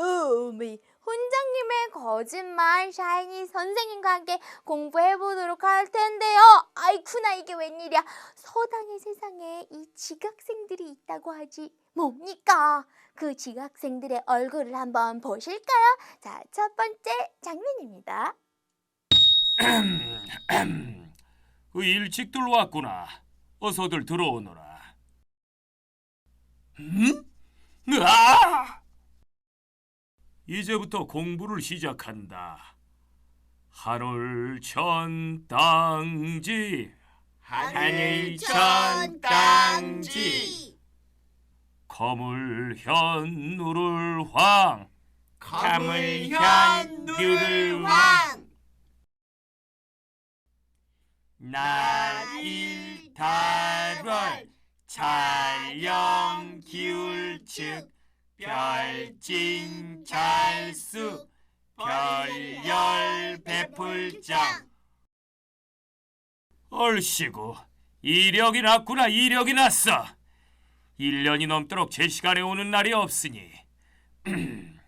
어허미 훈장님의 거짓말 샤이니 선생님과 함께 공부해 보도록 할 텐데요. 아이쿠나 이게 웬일이야? 서당의 세상에 이 지각생들이 있다고 하지. 뭡니까? 그 지각생들의 얼굴을 한번 보실까요? 자, 첫 번째 장면입니다. 그 일찍들 왔구나. 어서들 들어오너라. 음? 아! 이제부터 공부를 시작한다. 하늘 천 땅지. 하늘 천 땅지. 거물 현 누를 황. 가물현 누를 왕 나일 달월 찰영 기울측 별진 잘수 별열 베풀장 얼씨구 이력이 났구나 이력이 났어 1년이 넘도록 제 시간에 오는 날이 없으니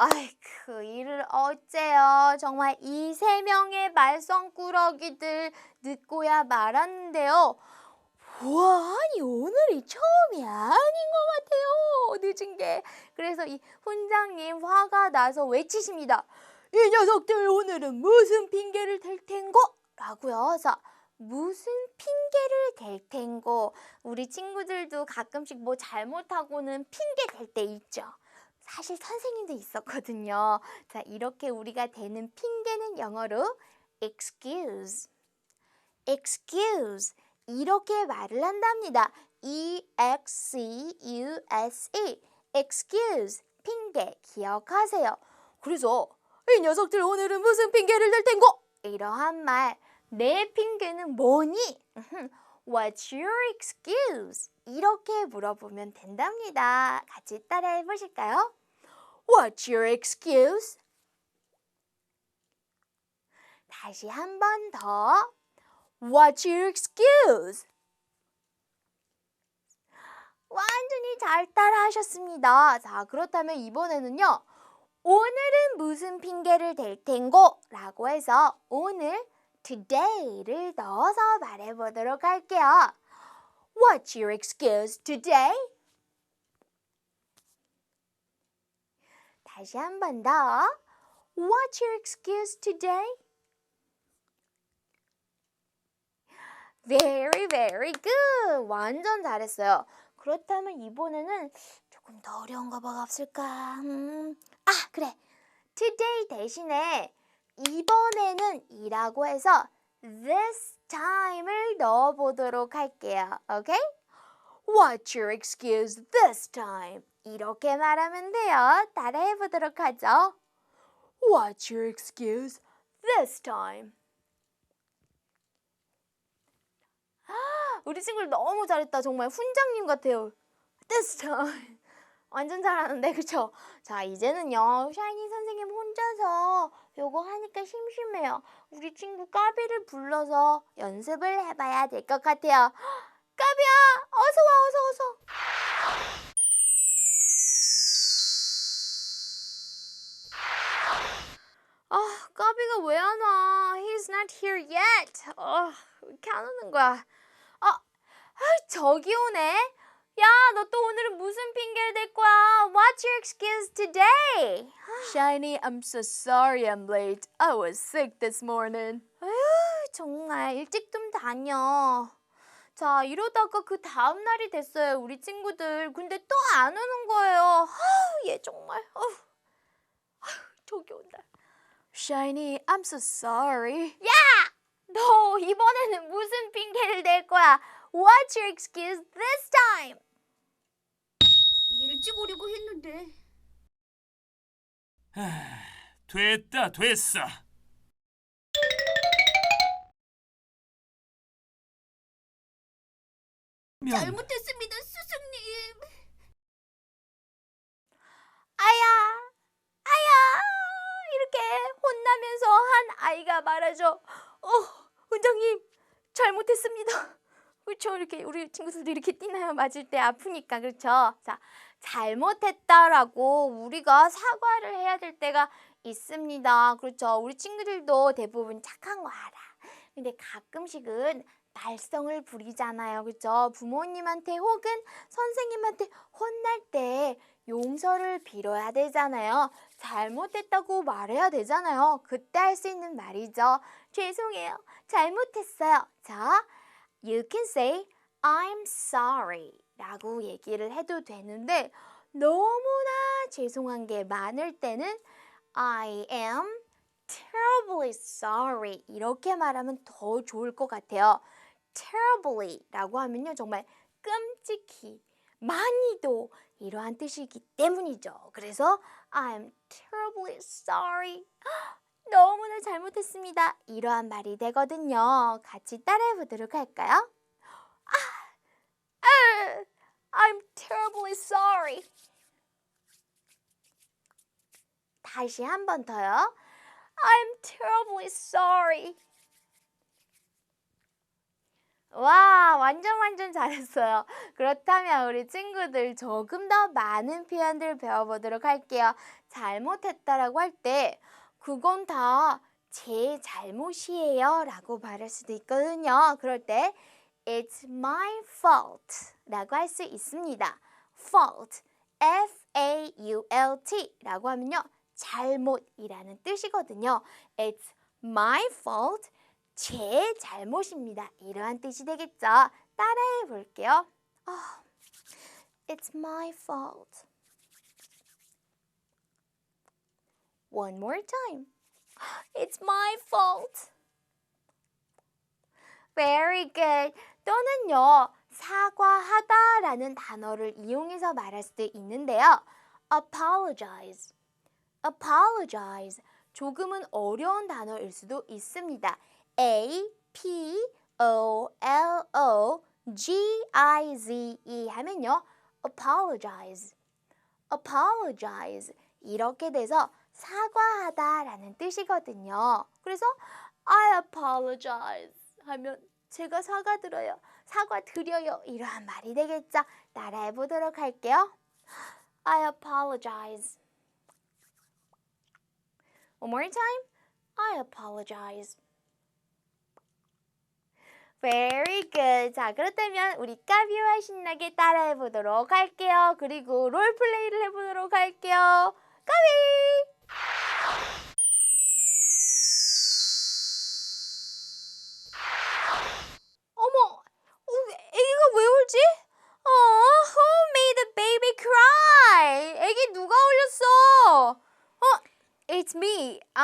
아이쿠 이를 어째요. 정말 이 세 명의 말썽꾸러기들 늦고야 말았는데요. 와, 아니 오늘이 처음이 아닌 것 같아요. 늦은 게. 그래서 이 훈장님 화가 나서 외치십니다. 이 녀석들 오늘은 무슨 핑계를 댈 텐고? 라고요. 그래서 무슨 핑계를 댈 텐고? 우리 친구들도 가끔씩 뭐 잘못하고는 핑계 댈 때 있죠. 사실 선생님도 있었거든요. 자, 이렇게 우리가 대는 핑계는 영어로 excuse. excuse. 이렇게 말을 한답니다. E X C U S E. excuse. 핑계 기억하세요. 그래서 이 녀석들 오늘은 무슨 핑계를 댈 텐고? 이러한 말. 내 핑계는 뭐니? What's your excuse? 이렇게 물어보면 된답니다. 같이 따라해 보실까요? What's your excuse? 다시 한 번 더. What's your excuse? 완전히 잘 따라 하셨습니다. 자, 그렇다면 이번에는요. 오늘은 무슨 핑계를 댈 텐고? 라고 해서 오늘 today를 넣어서 말해 보도록 할게요. What's your excuse today? 다시 한 번 더. What's your excuse today? Very, very good. 완전 잘했어요. 그렇다면 이번에는 조금 더 어려운 거가 없을까? 음. 아, 그래. Today 대신에 이번에는 이라고 해서 this time을 넣어보도록 할게요. 오케이? What's your excuse this time? 이렇게 말하면 돼요. 따라해 보도록 하죠. What's your excuse this time? 아, 우리 친구들 너무 잘했다. 정말 훈장님 같아요. Time. 완전 잘하는데 그쵸? 자 이제는요 샤이니 선생님 혼자서 요거 하니까 심심해요 우리 친구 까비를 불러서 연습을 해봐야 될 것 같아요 까비야 어서 와 어서 어서 아 까비가 왜 안 와? He's not here yet 어, 왜 이렇게 안 오는 거야 아, 아 저기 오네 야, 너 또 오늘은 무슨 핑계를 댈 거야? What's your excuse today? Shiny, I'm so sorry I'm late. I was sick this morning. 아휴, 정말 일찍 좀 다녀. 자, 이러다가 그 다음 날이 됐어요, 우리 친구들. 근데 또 안 오는 거예요. 아휴, 얘 정말. 아휴, 저기 온다. Shiny, I'm so sorry. 야! 너 이번에는 무슨 핑계를 댈 거야? What's your excuse this time? 일찍 오려고 했는데 됐다 됐어 명- 잘못했습니다 스승님 아야, 아야, 이렇게 혼나면서 한 아이가 말하죠. 어, 원장님, 잘못했습니다. 그렇죠. 이렇게 우리 친구들도 이렇게 뛰나요? 맞을 때 아프니까 그렇죠. 자, 잘못했다라고 우리가 사과를 해야 될 때가 있습니다. 그렇죠. 우리 친구들도 대부분 착한 거 알아. 근데 가끔씩은 말썽을 부리잖아요. 그렇죠? 부모님한테 혹은 선생님한테 혼날 때 용서를 빌어야 되잖아요. 잘못했다고 말해야 되잖아요. 그때 할 수 있는 말이죠. 죄송해요. 잘못했어요. 자, you can say I'm sorry 라고 얘기를 해도 되는데 너무나 죄송한 게 많을 때는 I am terribly sorry 이렇게 말하면 더 좋을 것 같아요. terribly 라고 하면요 정말 끔찍히 많이도 이러한 뜻이기 때문이죠. 그래서 I'm terribly sorry. 너무나 잘못했습니다. 이러한 말이 되거든요. 같이 따라해 보도록 할까요? 아, 아, I'm terribly sorry. 다시 한 번 더요. I'm terribly sorry. 와, 완전 완전 잘했어요. 그렇다면 우리 친구들 조금 더 많은 표현들 배워보도록 할게요. 잘못했다라고 할 때 그건 다 제 잘못이에요 라고 말할 수도 있거든요. 그럴 때 It's my fault 라고 할 수 있습니다. fault, F-A-U-L-T 라고 하면요. 잘못이라는 뜻이거든요. It's my fault, 제 잘못입니다. 이러한 뜻이 되겠죠. 따라해 볼게요. 아, It's my fault. One more time. It's my fault. Very good. 또는요, 사과하다 라는 단어를 이용해서 말할 수도 있는데요. apologize. apologize. 조금은 어려운 단어일 수도 있습니다. A, P, O, L, O, G, I, Z, E 하면요. apologize. apologize. 이렇게 돼서 사과하다라는 뜻이거든요. 그래서 I apologize 하면 제가 사과드려요. 사과드려요. 이러한 말이 되겠죠. 따라해 보도록 할게요. I apologize. One more time. I apologize. Very good. 자, 그렇다면 우리 까비와 신나게 따라해 보도록 할게요. 그리고 롤플레이를 해 보도록 할게요. 까비!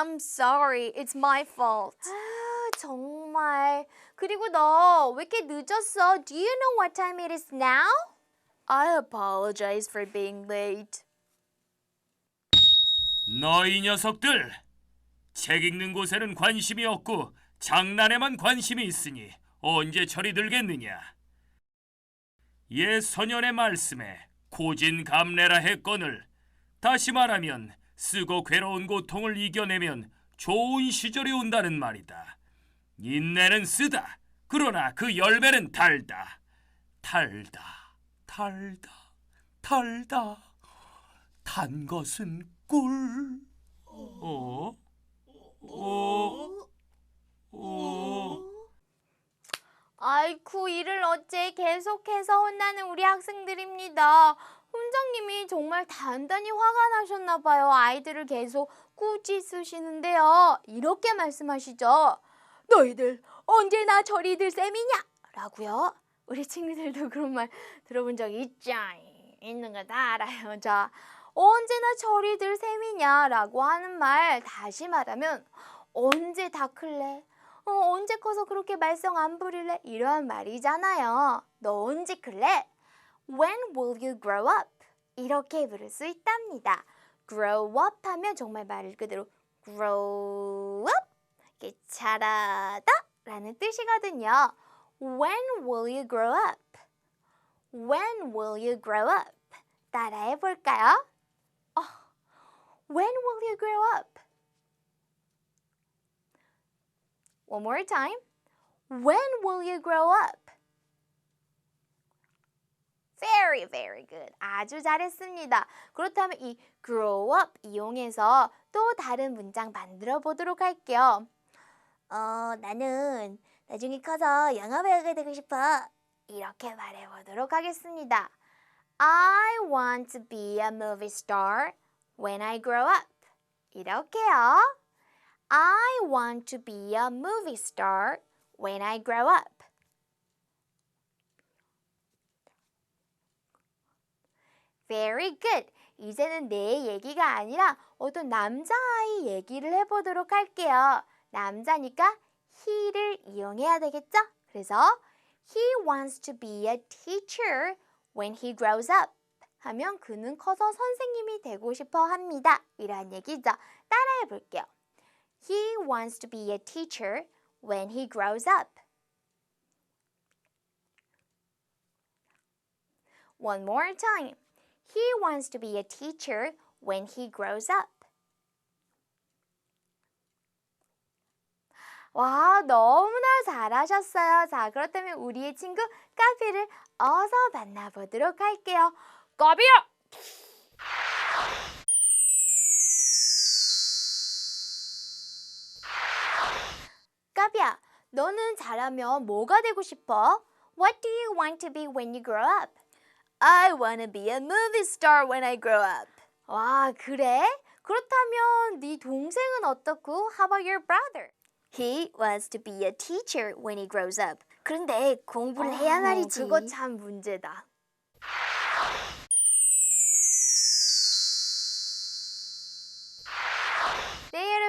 I'm sorry. It's my fault. 아, 정말. 그리고 너 왜 이렇게 늦었어? Do you know what time it is now? I apologize for being late. 너희 녀석들 책 읽는 곳에는 관심이 없고 장난에만 관심이 있으니 언제 철이 들겠느냐 옛 소년의 말씀에 고진감래라 했거늘 다시 말하면 쓰고 괴로운 고통을 이겨내면 좋은 시절이 온다는 말이다 인내는 쓰다 그러나 그 열매는 달다 달다 달다 달다 단 것은 꿀. 어? 어? 어? 아이쿠, 이를 어째 계속해서 혼나는 우리 학생들입니다. 훈장님이 정말 단단히 화가 나셨나 봐요. 아이들을 계속 꾸짖으시는데요. 이렇게 말씀하시죠. 너희들 언제나 저리들 셈이냐? 라고요. 우리 친구들도 그런 말 들어본 적 있죠. 있는 거 다 알아요. 자, 언제나 저리들 셈이냐 라고 하는 말 다시 말하면 언제 다 클래? 어, 언제 커서 그렇게 말썽 안 부릴래? 이러한 말이잖아요. 너 언제 클래? When will you grow up? 이렇게 부를 수 있답니다. grow up 하면 정말 말 그대로 grow up 자라다 라는 뜻이거든요. When will you grow up? When will you grow up? 따라해 볼까요? 어, when will you grow up? One more time. When will you grow up? Very, very good. 아주 잘했습니다. 그렇다면 이 grow up 이용해서 또 다른 문장 만들어 보도록 할게요. 어, 나는 나중에 커서 영화 배우가 되고 싶어. 이렇게 말해 보도록 하겠습니다. I want to be a movie star when I grow up. 이렇게요. I want to be a movie star when I grow up. Very good. 이제는 내 얘기가 아니라 어떤 남자아이 얘기를 해보도록 할게요. 남자니까 he를 이용해야 되겠죠? 그래서 he wants to be a teacher when he grows up. 하면 그는 커서 선생님이 되고 싶어 합니다. 이러한 얘기죠. 따라해 볼게요. He wants to be a teacher when he grows up. One more time. He wants to be a teacher when he grows up. 와, 너무나 잘하셨어요. 자, 그렇다면 우리의 친구 까비를 어서 만나보도록 할게요. 까비야! 까비야, 너는 자라면 뭐가 되고 싶어? What do you want to be when you grow up? I want to be a movie star when I grow up. 와, 그래? 그렇다면 네 동생은 어떻고? How about your brother? He wants to be a teacher when he grows up. 그런데 공부를 해야 어, 말이지. 그거 참 문제다.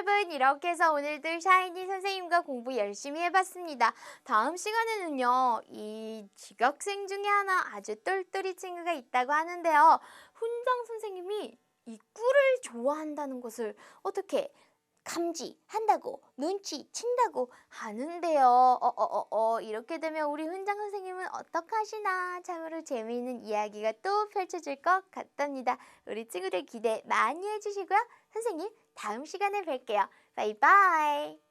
여러분. 이렇게 해서 오늘도 샤이니 선생님과 공부 열심히 해봤습니다. 다음 시간에는요, 이 지각생 중에 하나 아주 똘똘이 친구가 있다고 하는데요. 훈장 선생님이 이 꿀을 좋아한다는 것을 어떻게 감지한다고 눈치챈다고 하는데요. 어, 어, 어, 어, 이렇게 되면 우리 훈장 선생님은 어떡하시나 참으로 재미있는 이야기가 또 펼쳐질 것 같답니다. 우리 친구들 기대 많이 해주시고요. 선생님 다음 시간에 뵐게요. 바이바이.